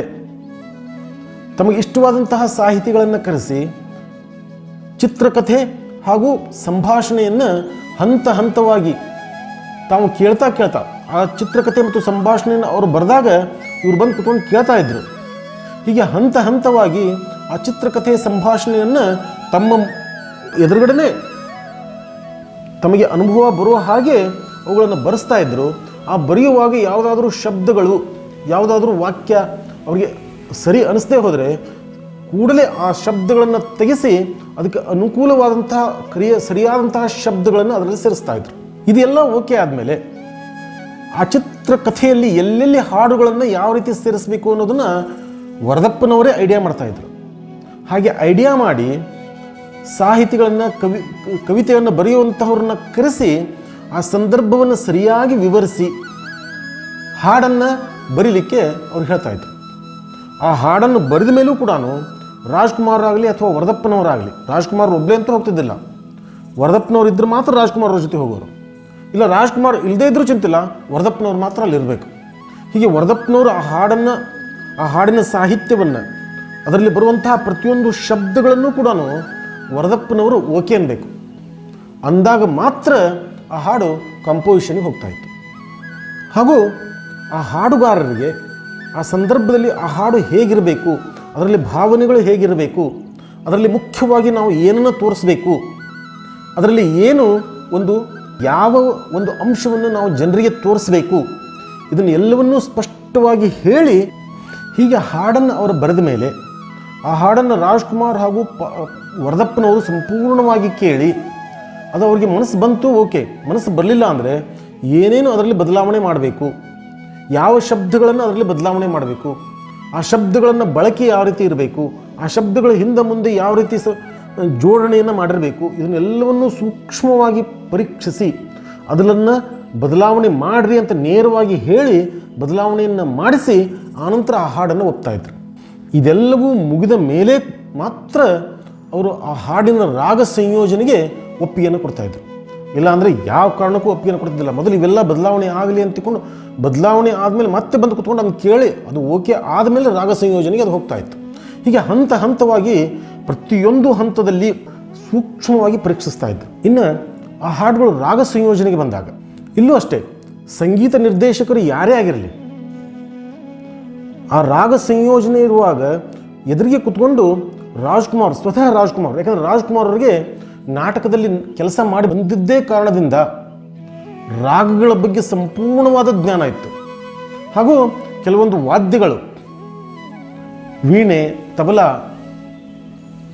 ತಮಗೆ ಇಷ್ಟವಾದಂತಹ ಸಾಹಿತಿಗಳನ್ನು ಕರೆಸಿ ಚಿತ್ರಕಥೆ ಹಾಗೂ ಸಂಭಾಷಣೆಯನ್ನು ಹಂತ ಹಂತವಾಗಿ ತಾವು ಕೇಳ್ತಾ ಕೇಳ್ತಾ ಆ ಚಿತ್ರಕಥೆ ಮತ್ತು ಸಂಭಾಷಣೆಯನ್ನು ಅವರು ಬರೆದಾಗ ಇವ್ರು ಬಂದು ಕುತ್ಕೊಂಡು ಕೇಳ್ತಾ ಇದ್ರು. ಹೀಗೆ ಹಂತ ಹಂತವಾಗಿ ಆ ಚಿತ್ರಕಥೆ ಸಂಭಾಷಣೆಯನ್ನು ತಮ್ಮ ಎದುರುಗಡೆನೆ ತಮಗೆ ಅನುಭವ ಬರುವ ಹಾಗೆ ಅವುಗಳನ್ನು ಬರೆಸ್ತಾ ಇದ್ದರು ಆ ಬರೆಯುವಾಗ ಯಾವುದಾದ್ರೂ ಶಬ್ದಗಳು, ಯಾವುದಾದ್ರೂ ವಾಕ್ಯ ಅವರಿಗೆ ಸರಿ ಅನಿಸದೇ ಹೋದರೆ ಕೂಡಲೇ ಆ ಶಬ್ದಗಳನ್ನು ತೆಗೆಸಿ ಅದಕ್ಕೆ ಅನುಕೂಲವಾದಂತಹ ಕ್ರಿಯ, ಸರಿಯಾದಂತಹ ಶಬ್ದಗಳನ್ನು ಅದರಲ್ಲಿ ಸೇರಿಸ್ತಾ ಇದ್ರು. ಇದೆಲ್ಲ ಓಕೆ ಆದಮೇಲೆ ಆ ಚಿತ್ರ ಕಥೆಯಲ್ಲಿ ಎಲ್ಲೆಲ್ಲಿ ಹಾಡುಗಳನ್ನು ಯಾವ ರೀತಿ ಸೇರಿಸಬೇಕು ಅನ್ನೋದನ್ನು ವರದಪ್ಪನವರೇ ಐಡಿಯಾ ಮಾಡ್ತಾಯಿದ್ರು ಹಾಗೆ ಐಡಿಯಾ ಮಾಡಿ ಸಾಹಿತಿಗಳನ್ನು, ಕವಿ, ಕವಿತೆಯನ್ನು ಬರೆಯುವಂತಹವ್ರನ್ನ ಕರೆಸಿ ಆ ಸಂದರ್ಭವನ್ನು ಸರಿಯಾಗಿ ವಿವರಿಸಿ ಹಾಡನ್ನು ಬರೀಲಿಕ್ಕೆ ಅವ್ರು ಹೇಳ್ತಾ ಇದ್ರು. ಆ ಹಾಡನ್ನು ಬರೆದ ಮೇಲೂ ಕೂಡ ರಾಜ್ಕುಮಾರ್ ಅಥವಾ ವರದಪ್ಪನವರಾಗಲಿ, ರಾಜ್ಕುಮಾರ್ ಒಬ್ಬರೇ ಅಂತ ಹೋಗ್ತಿದ್ದಿಲ್ಲ. ವರದಪ್ಪನವ್ರು ಇದ್ರೆ ಮಾತ್ರ ರಾಜ್ಕುಮಾರ್ ಜೊತೆ ಹೋಗೋರು. ಇಲ್ಲ, ರಾಜ್ಕುಮಾರ್ ಇಲ್ಲದೇ ಇದ್ರೂ ಚಿಂತಿಲ್ಲ, ವರದಪ್ಪನವ್ರು ಮಾತ್ರ ಅಲ್ಲಿರಬೇಕು ಹೀಗೆ ವರದಪ್ಪನವರು ಆ ಹಾಡನ್ನು, ಆ ಹಾಡಿನ ಸಾಹಿತ್ಯವನ್ನು ಅದರಲ್ಲಿ ಬರುವಂತಹ ಪ್ರತಿಯೊಂದು ಶಬ್ದಗಳನ್ನು ಕೂಡ ವರದಪ್ಪನವರು ಓಕೆ ಅನ್ನಬೇಕು ಅಂದಾಗ ಮಾತ್ರ ಆ ಹಾಡು ಕಂಪೋಸಿಷನ್ಗೆ ಹೋಗ್ತಾ ಇತ್ತು. ಹಾಗೂ ಆ ಹಾಡುಗಾರರಿಗೆ ಆ ಸಂದರ್ಭದಲ್ಲಿ ಆ ಹಾಡು ಹೇಗಿರಬೇಕು, ಅದರಲ್ಲಿ ಭಾವನೆಗಳು ಹೇಗಿರಬೇಕು, ಅದರಲ್ಲಿ ಮುಖ್ಯವಾಗಿ ನಾವು ಏನನ್ನು ತೋರಿಸ್ಬೇಕು, ಅದರಲ್ಲಿ ಏನು ಒಂದು ಯಾವ ಒಂದು ಅಂಶವನ್ನು ನಾವು ಜನರಿಗೆ ತೋರಿಸ್ಬೇಕು, ಇದನ್ನು ಎಲ್ಲವನ್ನೂ ಸ್ಪಷ್ಟವಾಗಿ ಹೇಳಿ ಹೀಗೆ ಹಾಡನ್ನು ಅವರು ಬರೆದ ಮೇಲೆ ಆ ಹಾಡನ್ನು ರಾಜ್ಕುಮಾರ್ ಹಾಗೂ ಪ ವರದಪ್ಪನವರು ಸಂಪೂರ್ಣವಾಗಿ ಕೇಳಿ ಅದು ಅವ್ರಿಗೆ ಮನಸ್ಸು ಬಂತು, ಓಕೆ. ಮನಸ್ಸು ಬರಲಿಲ್ಲ ಅಂದರೆ ಏನೇನು ಅದರಲ್ಲಿ ಬದಲಾವಣೆ ಮಾಡಬೇಕು? ಯಾವ ಶಬ್ದಗಳನ್ನು ಅದರಲ್ಲಿ ಬದಲಾವಣೆ ಮಾಡಬೇಕು? ಆ ಶಬ್ದಗಳನ್ನು ಬಳಕೆ ಯಾವ ರೀತಿ ಇರಬೇಕು? ಆ ಶಬ್ದಗಳ ಹಿಂದೆ ಮುಂದೆ ಯಾವ ರೀತಿ ಸ, ಜೋಡಣೆಯನ್ನು ಮಾಡಿರಬೇಕು? ಇದನ್ನೆಲ್ಲವನ್ನು ಸೂಕ್ಷ್ಮವಾಗಿ ಪರೀಕ್ಷಿಸಿ ಅದನ್ನು ಬದಲಾವಣೆ ಮಾಡಿರಿ ಅಂತ ನೇರವಾಗಿ ಹೇಳಿ ಬದಲಾವಣೆಯನ್ನು ಮಾಡಿಸಿ, ಆನಂತರ ಆ ಹಾಡನ್ನು ಒಪ್ತಾಯಿದ್ರು ಇದೆಲ್ಲವೂ ಮುಗಿದ ಮೇಲೆ ಮಾತ್ರ ಅವರು ಆ ಹಾಡಿನ ರಾಗ ಸಂಯೋಜನೆಗೆ ಒಪ್ಪಿಗೆಯನ್ನು ಕೊಡ್ತಾಯಿದ್ರು ಇಲ್ಲಾಂದರೆ ಯಾವ ಕಾರಣಕ್ಕೂ ಒಪ್ಪಿಗೆಯನ್ನು ಕೊಡ್ತಿದ್ದಿಲ್ಲ. ಮೊದಲು ಇವೆಲ್ಲ ಬದಲಾವಣೆ ಆಗಲಿ ಅಂತ ತಿಳ್ಕೊಂಡು ಬದಲಾವಣೆ ಆದಮೇಲೆ ಮತ್ತೆ ಬಂದು ಕುತ್ಕೊಂಡು ಅದನ್ನು ಕೇಳಿ ಅದು ಓಕೆ ಆದಮೇಲೆ ರಾಗ ಸಂಯೋಜನೆಗೆ ಅದು ಹೋಗ್ತಾ ಇತ್ತು. ಹೀಗೆ ಹಂತ ಹಂತವಾಗಿ ಪ್ರತಿಯೊಂದು ಹಂತದಲ್ಲಿ ಸೂಕ್ಷ್ಮವಾಗಿ ಪರೀಕ್ಷಿಸ್ತಾ ಇದ್ರು. ಇನ್ನು ಆ ಹಾಡುಗಳು ರಾಗ ಸಂಯೋಜನೆಗೆ ಬಂದಾಗ, ಇಲ್ಲೂ ಅಷ್ಟೇ, ಸಂಗೀತ ನಿರ್ದೇಶಕರು ಯಾರೇ ಆಗಿರಲಿ, ಆ ರಾಗ ಸಂಯೋಜನೆ ಇರುವಾಗ ಎದುರಿಗೆ ಕುತ್ಕೊಂಡು ರಾಜ್ಕುಮಾರ್, ಸ್ವತಃ ರಾಜ್ಕುಮಾರ್, ಯಾಕಂದ್ರೆ ರಾಜ್ಕುಮಾರ್ ಅವರಿಗೆ ನಾಟಕದಲ್ಲಿ ಕೆಲಸ ಮಾಡಿ ಬಂದಿದ್ದೇ ಕಾರಣದಿಂದ ರಾಗಗಳ ಬಗ್ಗೆ ಸಂಪೂರ್ಣವಾದ ಜ್ಞಾನ ಇತ್ತು. ಹಾಗೂ ಕೆಲವೊಂದು ವಾದ್ಯಗಳು, ವೀಣೆ, ತಬಲ,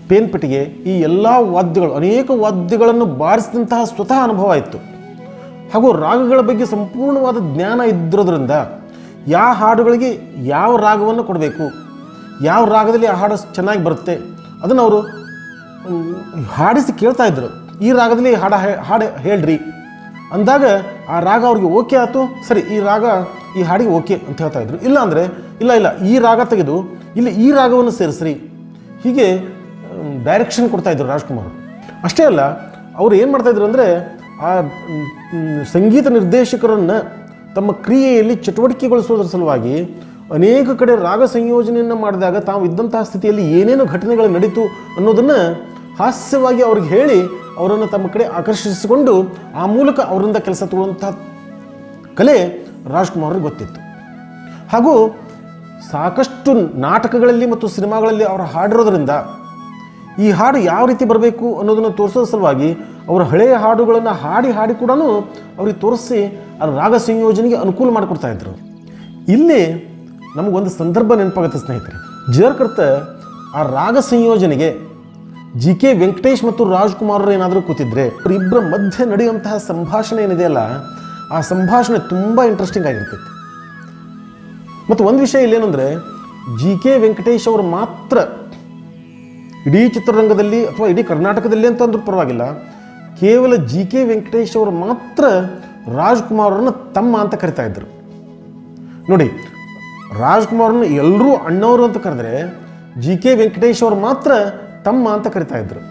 ಪೇನ್ಪೆಟ್ಟಿಗೆ ಈ ಎಲ್ಲ ವಾದ್ಯಗಳು, ಅನೇಕ ವಾದ್ಯಗಳನ್ನು ಬಾರಿಸಿದಂತಹ ಸ್ವತಃ ಅನುಭವ ಇತ್ತು. ಹಾಗೂ ರಾಗಗಳ ಬಗ್ಗೆ ಸಂಪೂರ್ಣವಾದ ಜ್ಞಾನ ಇದ್ದಿರೋದ್ರಿಂದ ಯಾವ ಹಾಡುಗಳಿಗೆ ಯಾವ ರಾಗವನ್ನು ಕೊಡಬೇಕು, ಯಾವ ರಾಗದಲ್ಲಿ ಆ ಹಾಡು ಚೆನ್ನಾಗಿ ಬರುತ್ತೆ, ಅದನ್ನು ಅವರು ಹಾಡಿಸಿ ಕೇಳ್ತಾ ಇದ್ರು. ಈ ರಾಗದಲ್ಲಿ ಹಾಡ ಹಾಡು ಹೇಳ್ರಿ. ಅಂದಾಗ ಆ ರಾಗ ಅವ್ರಿಗೆ ಓಕೆ ಆಯಿತು. ಸರಿ, ಈ ರಾಗ ಈ ಹಾಡಿಗೆ ಓಕೆ ಅಂತ ಹೇಳ್ತಾ ಇದ್ರು. ಇಲ್ಲ ಅಂದರೆ, ಇಲ್ಲ ಇಲ್ಲ, ಈ ರಾಗ ತೆಗೆದು ಇಲ್ಲಿ ಈ ರಾಗವನ್ನು ಸೇರಿಸ್ರಿ. ಹೀಗೆ ಡೈರೆಕ್ಷನ್ ಕೊಡ್ತಾ ಇದ್ರು ರಾಜ್ಕುಮಾರ್ ಅಷ್ಟೇ ಅಲ್ಲ, ಅವ್ರು ಏನು ಮಾಡ್ತಾಯಿದ್ರು ಅಂದರೆ, ಆ ಸಂಗೀತ ನಿರ್ದೇಶಕರನ್ನು ತಮ್ಮ ಕ್ರಿಯೆಯಲ್ಲಿ ಚಟುವಟಿಕೆಗೊಳಿಸೋದ್ರ ಸಲುವಾಗಿ ಅನೇಕ ಕಡೆ ರಾಗ ಸಂಯೋಜನೆಯನ್ನು ಮಾಡಿದಾಗ ತಾವು ಇದ್ದಂತಹ ಸ್ಥಿತಿಯಲ್ಲಿ ಏನೇನು ಘಟನೆಗಳು ನಡೀತು ಅನ್ನೋದನ್ನು ಹಾಸ್ಯವಾಗಿ ಅವ್ರಿಗೆ ಹೇಳಿ ಅವರನ್ನು ತಮ್ಮ ಕಡೆ ಆಕರ್ಷಿಸಿಕೊಂಡು ಆ ಮೂಲಕ ಅವರಿಂದ ಕೆಲಸ ತಗೊಳ್ಳುವಂಥ ಕಲೆ ರಾಜ್ಕುಮಾರ್ ಅವ್ರಿಗೆ ಗೊತ್ತಿತ್ತು. ಹಾಗೂ ಸಾಕಷ್ಟು ನಾಟಕಗಳಲ್ಲಿ ಮತ್ತು ಸಿನಿಮಾಗಳಲ್ಲಿ ಅವರು ಹಾಡಿರೋದ್ರಿಂದ ಈ ಹಾಡು ಯಾವ ರೀತಿ ಬರಬೇಕು ಅನ್ನೋದನ್ನು ತೋರಿಸೋ ಸಲುವಾಗಿ ಅವರ ಹಳೆಯ ಹಾಡುಗಳನ್ನು ಹಾಡಿ ಹಾಡಿ ಕೂಡ ಅವ್ರಿಗೆ ತೋರಿಸಿ ಆ ರಾಗ ಸಂಯೋಜನೆಗೆ ಅನುಕೂಲ ಮಾಡಿಕೊಡ್ತಾ ಇದ್ರು. ಇಲ್ಲಿ ನಮಗೊಂದು ಸಂದರ್ಭ ನೆನಪಾಗುತ್ತೆ ಸ್ನೇಹಿತರೆ. ಜರ್ಕರ್ತ ಆ ರಾಗ ಸಂಯೋಜನೆಗೆ ಜಿ ಕೆ ವೆಂಕಟೇಶ್ ಮತ್ತು ರಾಜ್ಕುಮಾರ್ ಏನಾದರೂ ಕೂತಿದ್ರೆ ಇಬ್ಬರ ಮಧ್ಯೆ ನಡೆಯುವಂತಹ ಸಂಭಾಷಣೆ ಏನಿದೆಯಲ್ಲ ಆ ಸಂಭಾಷಣೆ ತುಂಬ ಇಂಟ್ರೆಸ್ಟಿಂಗ್ ಆಗಿರ್ತೈತಿ. ಮತ್ತು ಒಂದು ವಿಷಯ ಇಲ್ಲೇನೆಂದರೆ, ಜಿ ಕೆ ವೆಂಕಟೇಶ್ ಅವರು ಮಾತ್ರ ಇಡೀ ಚಿತ್ರರಂಗದಲ್ಲಿ ಅಥವಾ ಇಡೀ ಕರ್ನಾಟಕದಲ್ಲಿ ಅಂತ ಅಂದ್ರೂ ಪರವಾಗಿಲ್ಲ, ಕೇವಲ ಜಿ ಕೆ ವೆಂಕಟೇಶ್ ಅವರು ಮಾತ್ರ ರಾಜ್ಕುಮಾರ್ ಅವ್ರನ್ನ ತಮ್ಮ ಅಂತ ಕರಿತಾ ಇದ್ದರು ನೋಡಿ, ರಾಜ್ಕುಮಾರನ್ನು ಎಲ್ಲರೂ ಅಣ್ಣವರು ಅಂತ ಕರೆದ್ರೆ ಜಿ ಕೆ ವೆಂಕಟೇಶ್ ಅವರು ಮಾತ್ರ ತಮ್ಮ ಅಂತ ಕರಿತಾ ಇದ್ರು.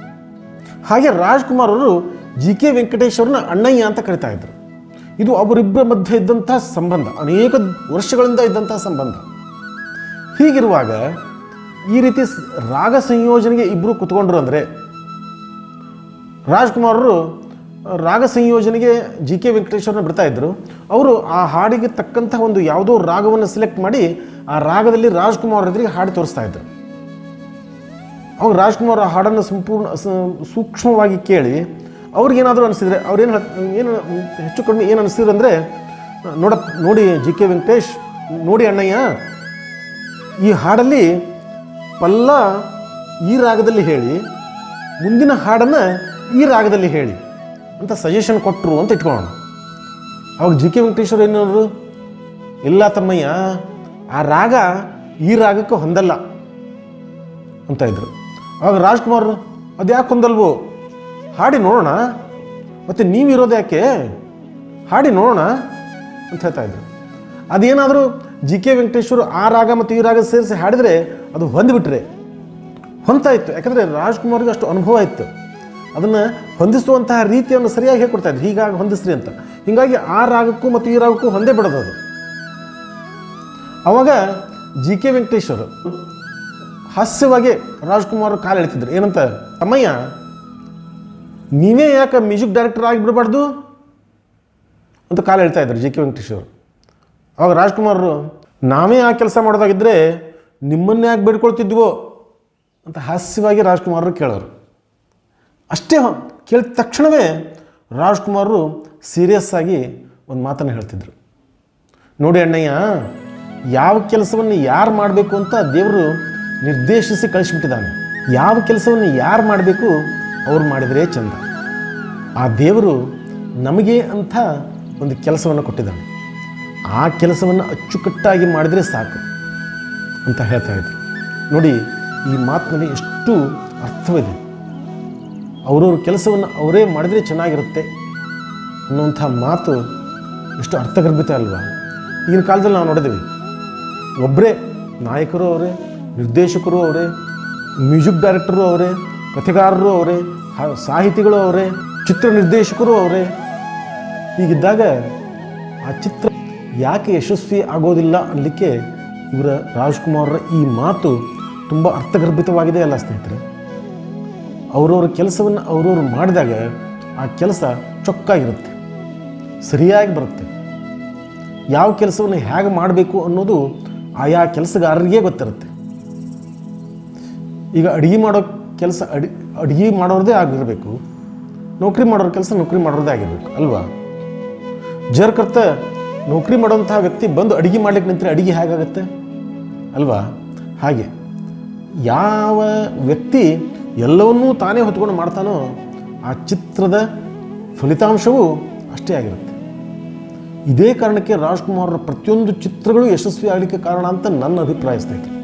ಹಾಗೆ ರಾಜ್ಕುಮಾರ್ ಅವರು ಜಿ ಕೆ ವೆಂಕಟೇಶ್ ಅಣ್ಣಯ್ಯ ಅಂತ ಕರಿತಾ ಇದ್ರು. ಇದು ಅವರಿಬ್ಬರ ಮಧ್ಯೆ ಇದ್ದಂಥ ಸಂಬಂಧ, ಅನೇಕ ವರ್ಷಗಳಿಂದ ಇದ್ದಂಥ ಸಂಬಂಧ. ಹೀಗಿರುವಾಗ ಈ ರೀತಿ ರಾಗ ಸಂಯೋಜನೆಗೆ ಇಬ್ಬರು ಕುತ್ಕೊಂಡ್ರು ಅಂದರೆ ರಾಜ್ಕುಮಾರ್ ಅವರು ರಾಗ ಸಂಯೋಜನೆಗೆ ಜಿ ಕೆ ವೆಂಕಟೇಶ್ವರನ ಬಿಡ್ತಾ ಇದ್ದರು ಅವರು ಆ ಹಾಡಿಗೆ ತಕ್ಕಂಥ ಒಂದು ಯಾವುದೋ ರಾಗವನ್ನು ಸೆಲೆಕ್ಟ್ ಮಾಡಿ ಆ ರಾಗದಲ್ಲಿ ರಾಜ್ಕುಮಾರ್ ಎದುರಿಗೆ ಹಾಡಿ ತೋರಿಸ್ತಾ ಇದ್ರು. ಅವಾಗ ರಾಜ್ಕುಮಾರ್ ಹಾಡನ್ನು ಸಂಪೂರ್ಣ ಸೂಕ್ಷ್ಮವಾಗಿ ಕೇಳಿ ಅವ್ರಿಗೇನಾದರೂ ಅನಿಸಿದ್ರೆ ಅವ್ರೇನು ಏನು ಹೆಚ್ಚು ಕಡಿಮೆ ಏನು ಅನಿಸಿದ್ರು ಅಂದರೆ, ನೋಡ, ನೋಡಿ ಜಿ ಕೆ ವೆಂಕಟೇಶ್, ನೋಡಿ ಅಣ್ಣಯ್ಯ, ಈ ಹಾಡಲ್ಲಿ ಪಲ್ಲ ಈ ರಾಗದಲ್ಲಿ ಹೇಳಿ, ಮುಂದಿನ ಹಾಡನ್ನು ಈ ರಾಗದಲ್ಲಿ ಹೇಳಿ ಅಂತ ಸಜೆಷನ್ ಕೊಟ್ಟರು ಅಂತ ಇಟ್ಕೊಳ್ಳೋಣ. ಅವಾಗ ಜಿ ಕೆ ವೆಂಕಟೇಶ್ವರ ಏನಂದ್ರು ಇಲ್ಲ ತಮ್ಮಯ್ಯ, ಆ ರಾಗ ಈ ರಾಗಕ್ಕೆ ಹೊಂದಲ್ಲ ಅಂತ ಇದ್ರು. ಆವಾಗ ರಾಜ್ಕುಮಾರ್ ಅದು ಯಾಕೆ ಹಾಡಿ ನೋಡೋಣ. ಮತ್ತು ನೀವಿರೋದು ಯಾಕೆ? ಹಾಡಿ ನೋಡೋಣ ಅಂತ ಹೇಳ್ತಾ ಇದ್ರು. ಅದೇನಾದರೂ ಜಿ ಕೆ ವೆಂಕಟೇಶ್ವರು ಆ ರಾಗ ಮತ್ತು ಈ ರಾಗ ಸೇರಿಸಿ ಹಾಡಿದರೆ ಅದು ಹೊಂದಿಬಿಟ್ರೆ. ಹೊಂತಾ ಇತ್ತು. ಯಾಕಂದರೆ ರಾಜ್ಕುಮಾರ್ಗೆ ಅಷ್ಟು ಅನುಭವ ಇತ್ತು. ಅದನ್ನು ಹೊಂದಿಸುವಂತಹ ರೀತಿಯನ್ನು ಸರಿಯಾಗಿ ಹೇಳ್ಕೊಡ್ತಾ ಇದ್ರು. ಹೀಗಾಗಿ ಹೊಂದಿಸ್ರಿ ಅಂತ. ಹೀಗಾಗಿ ಆ ರಾಗಕ್ಕೂ ಮತ್ತು ಈ ರಾಗಕ್ಕೂ ಹೊಂದೇ ಬಿಡೋದು ಅದು. ಅವಾಗ ಜಿ ಕೆ ವೆಂಕಟೇಶ್ವರು ಹಾಸ್ಯವಾಗಿ ರಾಜ್ಕುಮಾರ್ ಕಾಲು ಎಳಿತಿದ್ರು. ಏನಂತ? ತಮ್ಮಯ್ಯ ನೀವೇ ಯಾಕೆ ಮ್ಯೂಸಿಕ್ ಡೈರೆಕ್ಟರ್ ಆಗಿಬಿಡಬಾರ್ದು? ಅಂತ ಕಾಲು ಹೇಳ್ತಾ ಇದ್ರು ಜಿ ಕೆ ವೆಂಕಟೇಶ್ವರು ಅವಾಗ ರಾಜ್ಕುಮಾರರು ನಾವೇ ಆ ಕೆಲಸ ಮಾಡೋದಾಗಿದ್ದರೆ ನಿಮ್ಮನ್ನೇ ಯಾಕೆ ಬೇಡ್ಕೊಳ್ತಿದ್ವೋ? ಅಂತ ಹಾಸ್ಯವಾಗಿ ರಾಜ್ಕುಮಾರರು ಕೇಳೋರು. ಅಷ್ಟೇ ಕೇಳಿದ ತಕ್ಷಣವೇ ರಾಜ್ಕುಮಾರರು ಸೀರಿಯಸ್ ಆಗಿ ಒಂದು ಮಾತನ್ನು ಹೇಳ್ತಿದ್ರು. ನೋಡಿ ಅಣ್ಣಯ್ಯ, ಯಾವ ಕೆಲಸವನ್ನು ಯಾರು ಮಾಡಬೇಕು ಅಂತ ದೇವರು ನಿರ್ದೇಶಿಸಿ ಕಳಿಸಿಬಿಟ್ಟಿದ್ದಾನೆ. ಯಾವ ಕೆಲಸವನ್ನು ಯಾರು ಮಾಡಬೇಕು ಅವ್ರು ಮಾಡಿದರೆ ಚಂದ. ಆ ದೇವರು ನಮಗೆ ಅಂಥ ಒಂದು ಕೆಲಸವನ್ನು ಕೊಟ್ಟಿದ್ದಾನೆ. ಆ ಕೆಲಸವನ್ನು ಅಚ್ಚುಕಟ್ಟಾಗಿ ಮಾಡಿದರೆ ಸಾಕು ಅಂತ ಹೇಳ್ತಾ ಇದ್ರು ನೋಡಿ, ಈ ಮಾತಿನಲ್ಲಿ ಎಷ್ಟು ಅರ್ಥವಿದೆ. ಅವರವ್ರ ಕೆಲಸವನ್ನು ಅವರೇ ಮಾಡಿದರೆ ಚೆನ್ನಾಗಿರುತ್ತೆ ಅನ್ನುವಂಥ ಮಾತು ಎಷ್ಟು ಅರ್ಥಗರ್ಭಿತ ಅಲ್ವಾ? ಈಗಿನ ಕಾಲದಲ್ಲಿ ನಾವು ನೋಡಿದ್ವಿ. ಒಬ್ಬರೇ ನಾಯಕರು ಅವರೇ ನಿರ್ದೇಶಕರು ಅವರೇ, ಮ್ಯೂಸಿಕ್ ಡೈರೆಕ್ಟರು ಅವರೇ, ಕಥೆಗಾರರು ಅವರೇ ಸಾಹಿತಿಗಳು ಅವರೇ, ಚಿತ್ರ ನಿರ್ದೇಶಕರು ಅವರೇ, ಹೀಗಿದ್ದಾಗ ಆ ಚಿತ್ರ ಯಾಕೆ ಯಶಸ್ವಿ ಆಗೋದಿಲ್ಲ ಅನ್ನಲಿಕ್ಕೆ ಇವರ ರಾಜ್ಕುಮಾರ್ರ ಈ ಮಾತು ತುಂಬ ಅರ್ಥಗರ್ಭಿತವಾಗಿದೆ ಅಲ್ಲ ಸ್ನೇಹಿತರೆ. ಅವರವ್ರ ಕೆಲಸವನ್ನು ಅವರವರು ಮಾಡಿದಾಗ ಆ ಕೆಲಸ ಚೊಕ್ಕಾಗಿರುತ್ತೆ ಸರಿಯಾಗಿ ಬರುತ್ತೆ. ಯಾವ ಕೆಲಸವನ್ನು ಹೇಗೆ ಮಾಡಬೇಕು ಅನ್ನೋದು ಆಯಾ ಕೆಲಸಗಾರರಿಗೆ ಗೊತ್ತಿರುತ್ತೆ. ಈಗ ಅಡುಗೆ ಮಾಡೋ ಕೆಲಸ ಅಡಿ, ಅಡುಗೆ ಮಾಡೋರದೇ ಆಗಿರಬೇಕು. ನೌಕರಿ ಮಾಡೋರ ಕೆಲಸ ನೌಕರಿ ಮಾಡೋರದೇ ಆಗಿರಬೇಕು, ಅಲ್ವಾ? ಜರ್ಕರ್ತ ನೌಕರಿ ಮಾಡೋಂತಹ ವ್ಯಕ್ತಿ ಬಂದು ಅಡುಗೆ ಮಾಡ್ಲಿಕ್ಕೆ ನಿಂತರೆ ಅಡುಗೆ ಹೇಗಾಗತ್ತೆ? ಅಲ್ವಾ? ಹಾಗೆ. ಯಾವ ವ್ಯಕ್ತಿ ಎಲ್ಲವನ್ನೂ ತಾನೇ ಹೊತ್ಕೊಂಡು ಮಾಡ್ತಾನೋ ಆ ಚಿತ್ರದ ಫಲಿತಾಂಶವೂ ಅಷ್ಟೇ ಆಗಿರುತ್ತೆ. ಇದೇ ಕಾರಣಕ್ಕೆ ರಾಜ್ಕುಮಾರ್ರ ಪ್ರತಿಯೊಂದು ಚಿತ್ರಗಳು ಯಶಸ್ವಿ ಆಗಲಿಕ್ಕೆ ಕಾರಣ ಅಂತ ನನ್ನ ಅಭಿಪ್ರಾಯ ಸ್ನೇಹಿತರೆ.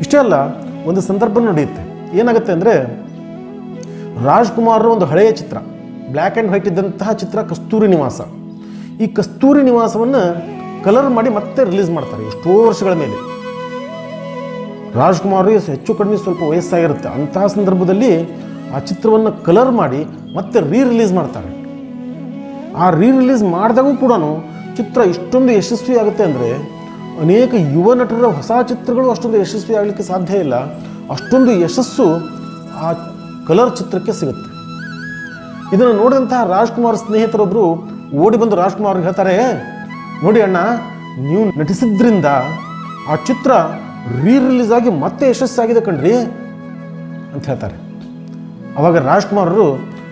ಇಷ್ಟೇ ಅಲ್ಲ ಒಂದು ಸಂದರ್ಭ ನಡೆಯುತ್ತೆ. ಏನಾಗುತ್ತೆ ಅಂದರೆ ರಾಜ್ಕುಮಾರ್ ಒಂದು ಹಳೆಯ ಚಿತ್ರ ಬ್ಲ್ಯಾಕ್ ಆ್ಯಂಡ್ ವೈಟ್ ಇದ್ದಂತಹ ಚಿತ್ರ ಕಸ್ತೂರಿ ನಿವಾಸ. ಈ ಕಸ್ತೂರಿ ನಿವಾಸವನ್ನು ಕಲರ್ ಮಾಡಿ ಮತ್ತೆ ರಿಲೀಸ್ ಮಾಡ್ತಾರೆ, ಎಷ್ಟೋ ವರ್ಷಗಳ ಮೇಲೆ. ರಾಜ್ಕುಮಾರ್ ಹೆಚ್ಚು ಕಡಿಮೆ ಸ್ವಲ್ಪ ವಯಸ್ಸಾಗಿರುತ್ತೆ. ಅಂತಹ ಸಂದರ್ಭದಲ್ಲಿ ಆ ಚಿತ್ರವನ್ನು ಕಲರ್ ಮಾಡಿ ಮತ್ತೆ ರೀ ರಿಲೀಸ್ ಮಾಡ್ತಾರೆ. ಆ ರೀ ರಿಲೀಸ್ ಮಾಡಿದಾಗೂ ಕೂಡ ಚಿತ್ರ ಇಷ್ಟೊಂದು ಯಶಸ್ವಿ ಆಗುತ್ತೆ ಅಂದರೆ ಅನೇಕ ಯುವ ನಟರ ಹೊಸ ಚಿತ್ರಗಳು ಅಷ್ಟೊಂದು ಯಶಸ್ವಿ ಆಗಲಿಕ್ಕೆ ಸಾಧ್ಯ ಇಲ್ಲ. ಅಷ್ಟೊಂದು ಯಶಸ್ಸು ಆ ಕಲರ್ ಚಿತ್ರಕ್ಕೆ ಸಿಗುತ್ತೆ. ಇದನ್ನು ನೋಡಿದಂತಹ ರಾಜ್ಕುಮಾರ್ ಸ್ನೇಹಿತರೊಬ್ಬರು ಓಡಿ ಬಂದು ರಾಜ್ಕುಮಾರ್ಗೆ ಹೇಳ್ತಾರೆ, ನೋಡಿ ಅಣ್ಣ, ನೀವು ನಟಿಸಿದ್ರಿಂದ ಆ ಚಿತ್ರ ರೀ ರಿಲೀಸ್ ಆಗಿ ಮತ್ತೆ ಯಶಸ್ಸಾಗಿದೆ ಕಣ್ರಿ ಅಂತ ಹೇಳ್ತಾರೆ. ಆವಾಗ ರಾಜ್ಕುಮಾರರು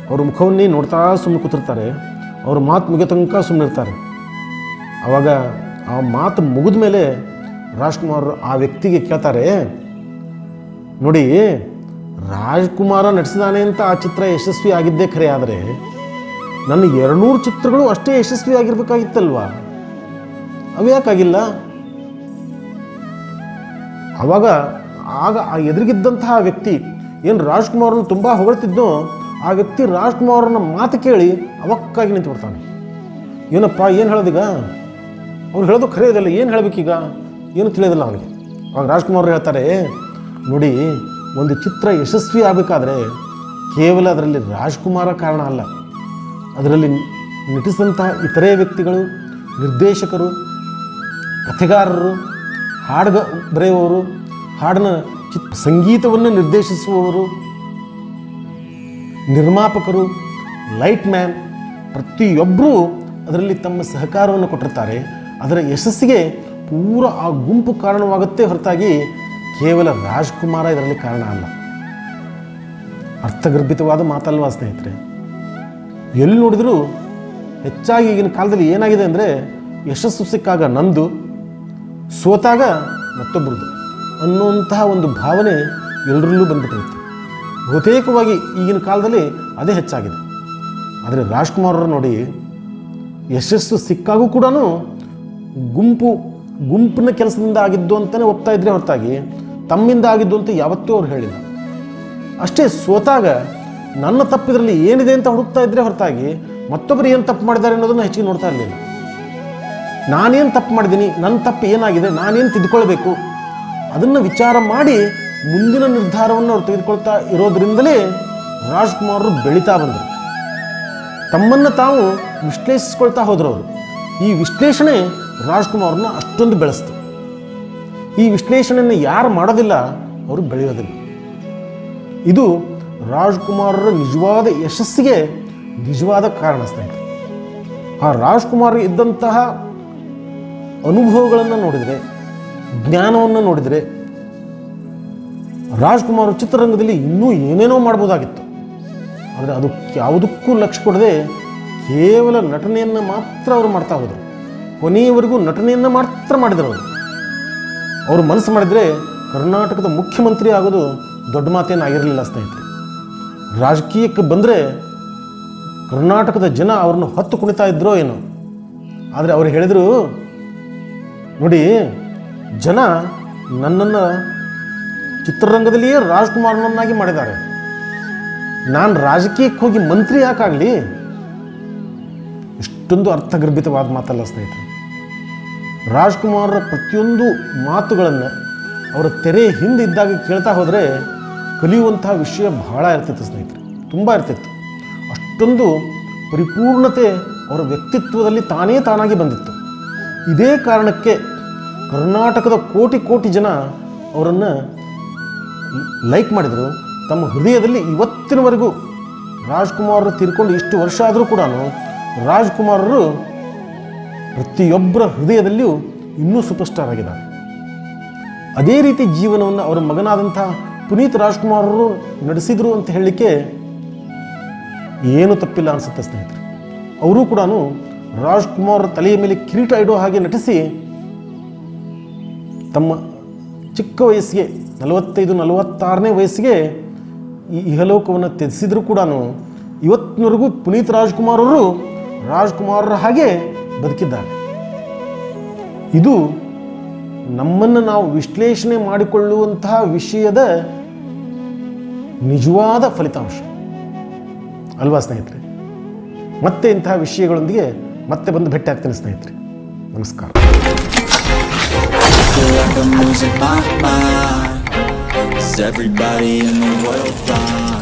ಅವ್ರ ಮುಖವನ್ನೇ ನೋಡ್ತಾ ಸುಮ್ಮನೆ ಕೂತಿರ್ತಾರೆ. ಅವ್ರ ಮಾತು ಮುಗಿಯೋ ತನಕ ಸುಮ್ಮನೆ ಇರ್ತಾರೆ ಅವಾಗ ಆ ಮಾತು ಮುಗಿದ ಮೇಲೆ ರಾಜ್ಕುಮಾರ್ ಆ ವ್ಯಕ್ತಿಗೆ ಕೇಳ್ತಾರೆ, ನೋಡಿ, ರಾಜ್ಕುಮಾರ ನಟಿಸಿದಾನೆ ಅಂತ ಆ ಚಿತ್ರ ಯಶಸ್ವಿ ಆಗಿದ್ದೇ ಖರೆ, ಆದರೆ ನನ್ನ ಎರಡುನೂರು ಚಿತ್ರಗಳು ಅಷ್ಟೇ ಯಶಸ್ವಿ ಆಗಿರ್ಬೇಕಾಗಿತ್ತಲ್ವ? ಅವು ಯಾಕಾಗಿಲ್ಲ? ಅವಾಗ ಆಗ ಆ ಎದುರಿಗಿದ್ದಂತಹ ವ್ಯಕ್ತಿ ಏನು ರಾಜ್ಕುಮಾರನ್ನು ತುಂಬ ಹೊಗಳ್ತಿದ್ನೋ, ಆ ವ್ಯಕ್ತಿ ರಾಜ್ಕುಮಾರನ ಮಾತು ಕೇಳಿ ಅವಕ್ಕಾಗಿ ನಿಂತು ಬಿಡ್ತಾನೆ ಏನಪ್ಪ, ಏನು ಹೇಳೋದೀಗ? ಅವ್ರು ಹೇಳೋದು ಖರೆ ಏನು ಏನು ಹೇಳಬೇಕೀಗ? ಏನು ತಿಳಿಯೋದಿಲ್ಲ ಅವನಿಗೆ. ಅವಾಗ ರಾಜ್ಕುಮಾರ್ ಹೇಳ್ತಾರೆ, ನೋಡಿ, ಒಂದು ಚಿತ್ರ ಯಶಸ್ವಿ ಆಗಬೇಕಾದ್ರೆ ಕೇವಲ ಅದರಲ್ಲಿ ರಾಜ್ಕುಮಾರ ಕಾರಣ ಅಲ್ಲ. ಅದರಲ್ಲಿ ನಟಿಸಿದಂತಹ ಇತರೆ ವ್ಯಕ್ತಿಗಳು, ನಿರ್ದೇಶಕರು, ಕಥೆಗಾರರು, ಹಾಡುಗ ಬರೆಯುವವರು ಹಾಡಿನ ಚಿತ್, ಸಂಗೀತವನ್ನು ನಿರ್ದೇಶಿಸುವವರು, ನಿರ್ಮಾಪಕರು, ಲೈಟ್ ಮ್ಯಾನ್ ಪ್ರತಿಯೊಬ್ಬರೂ ಅದರಲ್ಲಿ ತಮ್ಮ ಸಹಕಾರವನ್ನು ಕೊಟ್ಟಿರ್ತಾರೆ. ಅದರ ಯಶಸ್ಸಿಗೆ ಪೂರ ಆ ಗುಂಪು ಕಾರಣವಾಗುತ್ತೆ ಹೊರತಾಗಿ ಕೇವಲ ರಾಜ್ಕುಮಾರ ಇದರಲ್ಲಿ ಕಾರಣ ಅಲ್ಲ. ಅರ್ಥಗರ್ಭಿತವಾದ ಮಾತಲ್ವಾ ಸ್ನೇಹಿತರೆ? ಎಲ್ಲಿ ನೋಡಿದರೂ ಹೆಚ್ಚಾಗಿ ಈಗಿನ ಕಾಲದಲ್ಲಿ ಏನಾಗಿದೆ ಅಂದರೆ ಯಶಸ್ಸು ಸಿಕ್ಕಾಗ ನಂದು, ಸೋತಾಗ ಮತ್ತೊಬ್ಬರದು ಅನ್ನುವಂತಹ ಒಂದು ಭಾವನೆ ಎಲ್ಲರಲ್ಲೂ ಬಂದ್ಬಿಟ್ಟಿರುತ್ತೆ. ಬಹುತೇಕವಾಗಿ ಈಗಿನ ಕಾಲದಲ್ಲಿ ಅದೇ ಹೆಚ್ಚಾಗಿದೆ. ಆದರೆ ರಾಜ್ಕುಮಾರ್ ನೋಡಿ ಯಶಸ್ಸು ಸಿಕ್ಕಾಗೂ ಕೂಡ ಗುಂಪು, ಗುಂಪಿನ ಕೆಲಸದಿಂದ ಆಗಿದ್ದು ಅಂತಲೇ ಒಪ್ತಾ ಇದ್ರೆ ಹೊರತಾಗಿ, ತಮ್ಮಿಂದ ಆಗಿದ್ದು ಅಂತ ಯಾವತ್ತೂ ಅವ್ರು ಹೇಳಿಲ್ಲ. ಅಷ್ಟೇ ಸೋತಾಗ ನನ್ನ ತಪ್ಪಿದ್ರಲ್ಲಿ ಏನಿದೆ ಅಂತ ಹುಡುಕ್ತಾ ಇದ್ರೆ ಹೊರತಾಗಿ, ಮತ್ತೊಬ್ಬರು ಏನು ತಪ್ಪು ಮಾಡಿದ್ದಾರೆ ಅನ್ನೋದನ್ನು ಹೆಚ್ಚಿಗೆ ನೋಡ್ತಾ ಇರಲಿಲ್ಲ. ನಾನೇನು ತಪ್ಪು ಮಾಡಿದ್ದೀನಿ ನನ್ನ ತಪ್ಪು ಏನಾಗಿದೆ, ನಾನೇನು ತಿದ್ಕೊಳ್ಬೇಕು? ಅದನ್ನು ವಿಚಾರ ಮಾಡಿ ಮುಂದಿನ ನಿರ್ಧಾರವನ್ನು ಅವ್ರು ತೆಗೆದುಕೊಳ್ತಾ ಇರೋದ್ರಿಂದಲೇ ರಾಜ್ಕುಮಾರರು ಬೆಳೀತಾ ಬಂದರು. ತಮ್ಮನ್ನು ತಾವು ವಿಶ್ಲೇಷಿಸ್ಕೊಳ್ತಾ ಹೋದರು ಅವರು. ಈ ವಿಶ್ಲೇಷಣೆ ರಾಜ್ಕುಮಾರ್ನ ಅಷ್ಟೊಂದು ಬೆಳೆಸ್ತು. ಈ ವಿಶ್ಲೇಷಣೆಯನ್ನು ಯಾರು ಮಾಡೋದಿಲ್ಲ, ಅವರು ಬೆಳೆಯೋದಿಲ್ಲ. ಇದು ರಾಜ್ಕುಮಾರರ ನಿಜವಾದ ಯಶಸ್ಸಿಗೆ ನಿಜವಾದ ಕಾರಣ ಸ್ನೇಹಿತರೆ. ಆ ರಾಜ್ಕುಮಾರ್ ಇದ್ದಂತಹ ಅನುಭವಗಳನ್ನು ನೋಡಿದರೆ, ಜ್ಞಾನವನ್ನು ನೋಡಿದರೆ, ರಾಜ್ಕುಮಾರ್ ಚಿತ್ರರಂಗದಲ್ಲಿ ಇನ್ನೂ ಏನೇನೋ ಮಾಡ್ಬೋದಾಗಿತ್ತು. ಆದರೆ ಅದು ಯಾವುದಕ್ಕೂ ಲಕ್ಷ್ಯ ಕೊಡದೆ ಕೇವಲ ನಟನೆಯನ್ನು ಮಾತ್ರ ಅವರು ಮಾಡ್ತಾ ಹೋದರು. ಕೊನೆಯವರೆಗೂ ನಟನೆಯನ್ನು ಮಾತ್ರ ಮಾಡಿದರು. ಅವರು ಅವರು ಮನಸ್ಸು ಮಾಡಿದರೆ ಕರ್ನಾಟಕದ ಮುಖ್ಯಮಂತ್ರಿ ಆಗೋದು ದೊಡ್ಡ ಮಾತೇನಾಗಿರಲಿಲ್ಲ ಸ್ನೇಹಿತರೆ. ರಾಜಕೀಯಕ್ಕೆ ಬಂದರೆ ಕರ್ನಾಟಕದ ಜನ ಅವ್ರನ್ನ ಹೊತ್ತು ಕುಣಿತಾ ಇದ್ರೋ ಏನೋ. ಆದರೆ ಅವ್ರು ಹೇಳಿದರು, ನೋಡಿ, ಜನ ನನ್ನನ್ನು ಚಿತ್ರರಂಗದಲ್ಲಿಯೇ ರಾಜ್ಕುಮಾರ್ನನ್ನಾಗಿ ಮಾಡಿದ್ದಾರೆ. ನಾನು ರಾಜಕೀಯಕ್ಕೆ ಹೋಗಿ ಮಂತ್ರಿ ಯಾಕಾಗಲಿ? ಇಷ್ಟೊಂದು ಅರ್ಥಗರ್ಭಿತವಾದ ಮಾತಲ್ಲ ಸ್ನೇಹಿತರೆ. ರಾಜ್ಕುಮಾರರ ಪ್ರತಿಯೊಂದು ಮಾತುಗಳನ್ನು ಅವರ ತೆರೆ ಹಿಂದೆ ಇದ್ದಾಗ ಕೇಳ್ತಾ ಹೋದರೆ ಕಲಿಯುವಂತಹ ವಿಷಯ ಬಹಳ ಇರ್ತಿತ್ತು ಸ್ನೇಹಿತರೆ, ತುಂಬ ಇರ್ತಿತ್ತು. ಅಷ್ಟೊಂದು ಪರಿಪೂರ್ಣತೆ ಅವರ ವ್ಯಕ್ತಿತ್ವದಲ್ಲಿ ತಾನೇ ತಾನಾಗಿ ಬಂದಿತ್ತು. ಇದೇ ಕಾರಣಕ್ಕೆ ಕರ್ನಾಟಕದ ಕೋಟಿ ಕೋಟಿ ಜನ ಅವರನ್ನು ಲೈಕ್ ಮಾಡಿದರು. ತಮ್ಮ ಹೃದಯದಲ್ಲಿ ಇವತ್ತಿನವರೆಗೂ ರಾಜ್ಕುಮಾರರು ತೀರ್ಕೊಂಡು ಇಷ್ಟು ವರ್ಷ ಆದರೂ ಕೂಡ ರಾಜ್ಕುಮಾರರು ಪ್ರತಿಯೊಬ್ಬರ ಹೃದಯದಲ್ಲಿಯೂ ಇನ್ನೂ ಸೂಪರ್ ಸ್ಟಾರ್ ಆಗಿದ್ದಾರೆ ಅದೇ ರೀತಿ ಜೀವನವನ್ನು ಅವರ ಮಗನಾದಂಥ ಪುನೀತ್ ರಾಜ್ಕುಮಾರರು ನಡೆಸಿದರು ಅಂತ ಹೇಳಲಿಕ್ಕೆ ಏನು ತಪ್ಪಿಲ್ಲ ಅನಿಸುತ್ತೆ ಸ್ನೇಹಿತರೆ. ಅವರು ಕೂಡ ರಾಜ್ಕುಮಾರ್ ತಲೆಯ ಮೇಲೆ ಕಿರೀಟ ಇಡೋ ಹಾಗೆ ನಟಿಸಿ ತಮ್ಮ ಚಿಕ್ಕ ವಯಸ್ಸಿಗೆ, ನಲವತ್ತೈದು, ನಲವತ್ತಾರನೇ ವಯಸ್ಸಿಗೆ ಈ ಇಹಲೋಕವನ್ನು ತ್ಯಜಿಸಿದರೂ ಕೂಡ ಇವತ್ತಿನವರೆಗೂ ಪುನೀತ್ ರಾಜ್ಕುಮಾರ್ ಅವರು ರಾಜ್ಕುಮಾರರ ಹಾಗೆ ಬದುಕಿದ್ದಾರೆ. ಇದು ನಮ್ಮನ್ನು ನಾವು ವಿಶ್ಲೇಷಣೆ ಮಾಡಿಕೊಳ್ಳುವಂತಹ ವಿಷಯದ ನಿಜವಾದ ಫಲಿತಾಂಶ. ಅಲ್ವಾ ಸ್ನೇಹಿತರೆ? ಮತ್ತೆ ಇಂತಹ ವಿಷಯಗಳೊಂದಿಗೆ ಮತ್ತೆ ಬಂದು ಭೇಟಿ ಆಗ್ತೇನೆ ಸ್ನೇಹಿತರೆ. ನಮಸ್ಕಾರ. Everybody in the world?